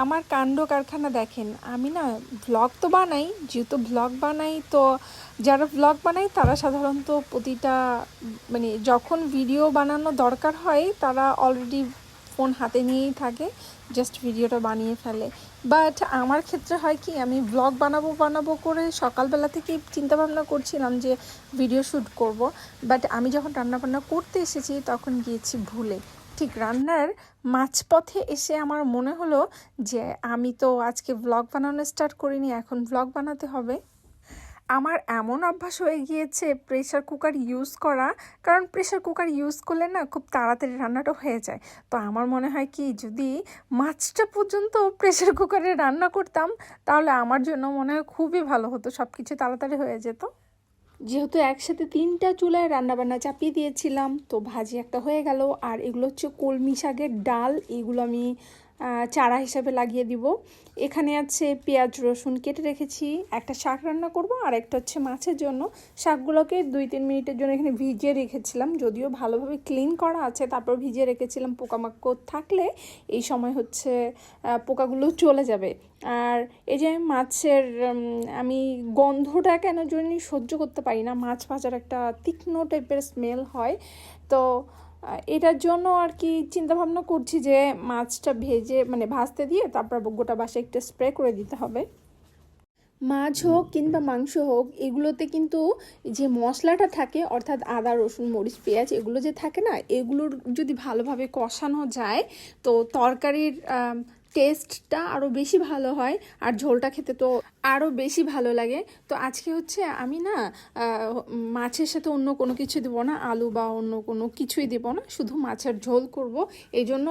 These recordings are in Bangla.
আমার কাণ্ড কারখানা দেখেন, আমি না ভ্লগ তো বানাই, যেহেতু ভ্লগ বানাই, তো যারা ভ্লগ বানাই তারা সাধারণত প্রতিটা মানে যখন ভিডিও বানানো দরকার হয়, তারা অলরেডি ফোন হাতে নিয়েই থাকে জাস্ট ভিডিওটা বানিয়ে ফেলে। বাট আমার ক্ষেত্রে হয় কি, আমি ব্লগ বানাবো বানাবো করে সকালবেলা থেকেই চিন্তা ভাবনা করছিলাম যে ভিডিও শ্যুট করব। বাট আমি যখন রান্নাবান্না করতে এসেছি, তখন গিয়েছি ভুলে। ঠিক রান্নার মাঝপথে এসে আমার মনে হলো যে আমি তো আজকে ব্লগ বানানো স্টার্ট করিনি, এখন ব্লগ বানাতে হবে। আমার এমন অভ্যাস হয়ে গিয়েছে প্রেশার কুকার ইউজ করা, কারণ প্রেশার কুকার ইউজ করলে না খুব তাড়াতাড়ি রান্নাটা হয়ে যায়। তো আমার মনে হয় কি, যদি মাছটা পর্যন্ত প্রেশার কুকারে রান্না করতাম, তাহলে আমার জন্য মনে হয় খুবই ভালো হতো সব কিছু তাড়াতাড়ি হয়ে যেত। যেহেতু একসাথে তিনটা চুলায় রান্নাবান্না চাপিয়ে দিয়েছিলাম, তো ভাজি একটা হয়ে গেল। আর এগুলো হচ্ছে কলমি শাকের ডাল, এগুলো আমি চারা হিসাবে লাগিয়ে দিব। এখানে আছে পেঁয়াজ, রসুন কেটে রেখেছি। একটা শাক রান্না করব আর একটা হচ্ছে মাছের জন্য। শাকগুলোকে দুই তিন মিনিটের জন্য এখানে ভিজিয়ে রেখেছিলাম। যদিও ভালোভাবে ক্লিন করা আছে, তারপর ভিজিয়ে রেখেছিলাম। পোকামাকড় থাকলে এই সময় হচ্ছে পোকাগুলো চলে যাবে। আর এই যে মাছের আমি গন্ধটা কেন জন্য সহ্য করতে পারি না। মাছ ভাজার একটা তীক্ষ্ণ টাইপের স্মেল হয়। তো এটার জন্য আর কি চিন্তা ভাবনা করছি যে মাছটা ভেজে মানে ভাজতে দিয়ে তারপর গোটা বাসে একটু স্প্রে করে দিতে হবে। মাছ হোক কিংবা মাংস হোক, এগুলোতে কিন্তু যে মশলাটা থাকে, অর্থাৎ আদা, রসুন, মরিচ, পেঁয়াজ, এগুলো যে থাকে না, এগুলোর যদি ভালোভাবে কষানো যায়, তো তরকারির টেস্টটা আরও বেশি ভালো হয় আর ঝোলটা খেতে তো আরও বেশি ভালো লাগে। তো আজকে হচ্ছে আমি না মাছের সাথে অন্য কোনো কিছু দেবো না, আলু বা অন্য কোনো কিছুই দেবো না, শুধু মাছের ঝোল করব। এই জন্য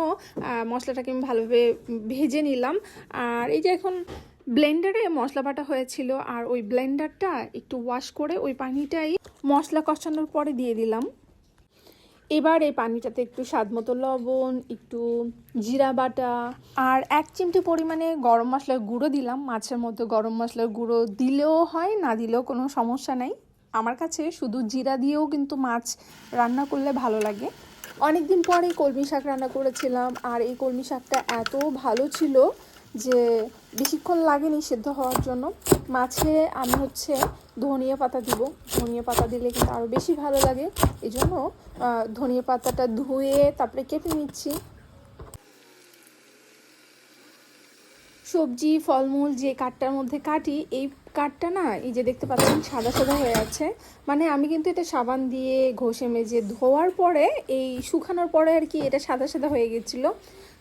মশলাটাকে আমি ভালোভাবে ভেজে নিলাম। আর এই যে এখন ব্লেন্ডারে মশলা বাটা হয়েছিল, আর ওই ব্লেন্ডারটা একটু ওয়াশ করে ওই পানিটাই মশলা কষানোর পরে দিয়ে দিলাম। এবার এই পানিটাতে একটু স্বাদ মতো লবণ একটু জিরা বাটা। আর এক চিমটি পরিমাণে গরম মশলার গুঁড়ো দিলাম। মাছের মধ্যে গরম মশলার গুঁড়ো দিলেও হয় না দিলেও কোনো সমস্যা নাই। আমার কাছে শুধু জিরা দিয়েও কিন্তু মাছ রান্না করলে ভালো লাগে। অনেক দিন পরে কলমি শাক রান্না করেছিলাম আর এই কলমি শাকটা এত ভালো ছিল যে বেশিক্ষণ লাগেনি সেদ্ধ হওয়ার জন্য। মাছে আমি হচ্ছে ধনিয়া পাতা দিব। ধনিয়া পাতা দিলে কিন্তু আরও বেশি ভালো লাগে। এই জন্য ধনিয়া পাতাটা ধুয়ে তারপরে কেটে নিচ্ছি। সবজি, ফলমূল যে কাঠটার মধ্যে কাটি, এই কাঠটা না, এই যে দেখতে পাচ্ছেন, সাদা সাদা হয়ে আছে। মানে আমি কিন্তু এটা সাবান দিয়ে ঘষে মেজে ধোয়ার পরে, এই শুকানোর পরে আর কি এটা সাদা সাদা হয়ে গেছিল।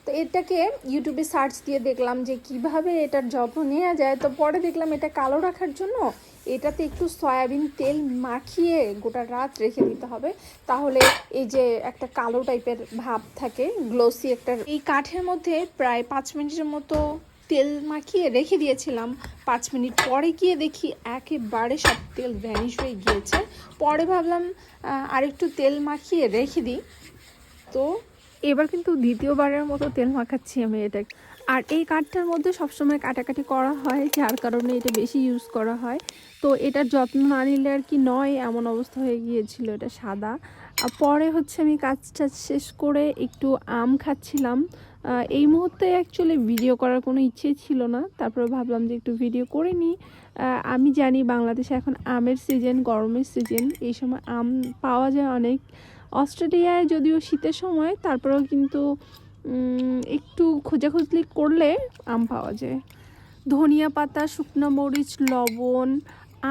তো এটাকে ইউটিউবে সার্চ দিয়ে দেখলাম যে কীভাবে এটার যত্ন নেওয়া যায়। তো পরে দেখলাম এটা কালো রাখার জন্য এটাতে একটু সয়াবিন তেল মাখিয়ে গোটা রাত রেখে দিতে হবে। তাহলে এই যে একটা কালো টাইপের ভাব থাকে গ্লোসি একটা। এই কাঠের মধ্যে প্রায় পাঁচ মিনিটের মতো তেল মাখিয়ে রেখে দিয়েছিলাম। পাঁচ মিনিট পরে গিয়ে দেখি একেবারে সব তেল ভ্যানিশ হয়ে গিয়েছে। পরে ভাবলাম আরেকটু তেল মাখিয়ে রেখে দিই। তো এবার কিন্তু দ্বিতীয়বারের মতো তেল মাখাচ্ছি আমি এটা। আর এই কাঠটার মধ্যে সবসময় কাটাকাটি করা হয়, যার কারণে এটা বেশি ইউজ করা হয়। তো এটার যত্ন না নিলে আর কি নয়, এমন অবস্থা হয়ে গিয়েছিল এটা সাদা। আর পরে হচ্ছে আমি কাজটা শেষ করে একটু আম খাচ্ছিলাম। এই মুহূর্তে অ্যাকচুয়ালি ভিডিও করার কোনো ইচ্ছে ছিল না। তারপরে ভাবলাম যে একটু ভিডিও করে নিই। আমি জানি বাংলাদেশে এখন আমের সিজন গরমের সিজন এই সময় আম পাওয়া যায় অনেক। অস্ট্রেলিয়ায় যদিও শীতের সময়, তারপরেও কিন্তু একটু খোঁজাখুঁজলি করলে আম পাওয়া যায়। ধনিয়া পাতা, শুকনো মরিচ, লবণ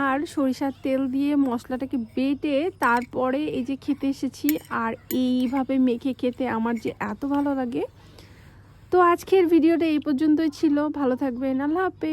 আর সরিষার তেল দিয়ে মশলাটাকে বেটে তারপরে এই যে খেতে এসেছি, আর এইভাবে মেখে খেতে আমার যে এত ভালো লাগে তো আজকের ভিডিওটা এই পর্যন্তই ছিল। ভালো থাকবেন। আল্লাহ হাফেজ।